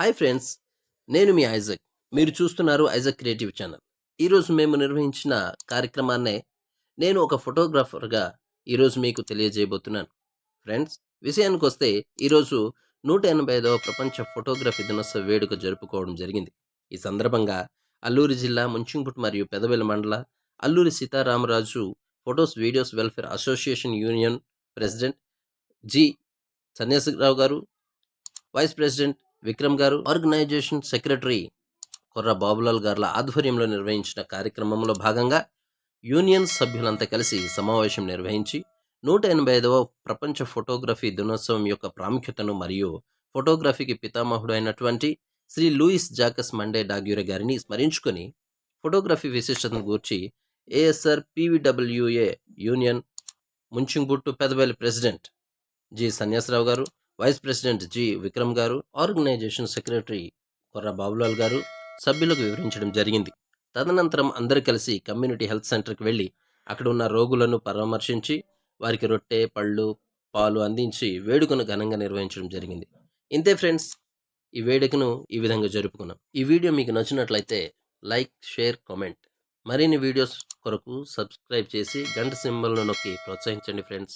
Hi friends నేను మీ Isaac. మీరు చూస్తున్నారు ఐజక్ క్రియేటివ్ ఛానల్. ఈరోజు మేము నిర్వహించిన కార్యక్రమాన్నే నేను ఒక ఫోటోగ్రాఫర్గా ఈరోజు మీకు తెలియజేయబోతున్నాను. ఫ్రెండ్స్ విషయానికి వస్తే ఈరోజు నూట ఎనభై ఐదవ ప్రపంచ ఫోటోగ్రఫీ దినోత్సవ వేడుక జరుపుకోవడం జరిగింది. ఈ సందర్భంగా అల్లూరి జిల్లా ముంచింగుట్ మరియు పెదవెల మండల Alluri Sitaramaraju photos videos welfare association union president G. Sanyasarao garu vice president Vikram గారు ఆర్గనైజేషన్ సెక్రటరీ కొర్ర బాబులాల్ గార్ల ఆధ్వర్యంలో నిర్వహించిన కార్యక్రమంలో భాగంగా యూనియన్ సభ్యులంతా కలిసి సమావేశం నిర్వహించి నూట ఎనభై ఐదవ ప్రపంచ ఫోటోగ్రఫీ దినోత్సవం యొక్క ప్రాముఖ్యతను మరియు ఫోటోగ్రఫీకి పితామహుడు అయినటువంటి Shri Louis Jacques Mande Daguerre గారిని స్మరించుకొని ఫోటోగ్రఫీ విశిష్టతను గూర్చి ASR PVWA union Munchingput పెదవేలి president G Sanyasarao garu vice president G. Vikram గారు ఆర్గనైజేషన్ సెక్రటరీ కొర్ర బాబులాల్ గారు సభ్యులకు వివరించడం జరిగింది. తదనంతరం అందరూ కలిసి కమ్యూనిటీ హెల్త్ సెంటర్కి వెళ్ళి అక్కడ ఉన్న రోగులను పరామర్శించి వారికి రొట్టె పళ్ళు పాలు అందించి వేడుకను ఘనంగా నిర్వహించడం జరిగింది. ఇంతే ఫ్రెండ్స్ ఈ వేడుకను ఈ విధంగా జరుపుకున్నాం. ఈ వీడియో మీకు నచ్చినట్లయితే లైక్ షేర్ కామెంట్. మరిన్ని వీడియోస్ కొరకు సబ్స్క్రైబ్ చేసి గంట సింబల్ను నొక్కి ప్రోత్సహించండి ఫ్రెండ్స్.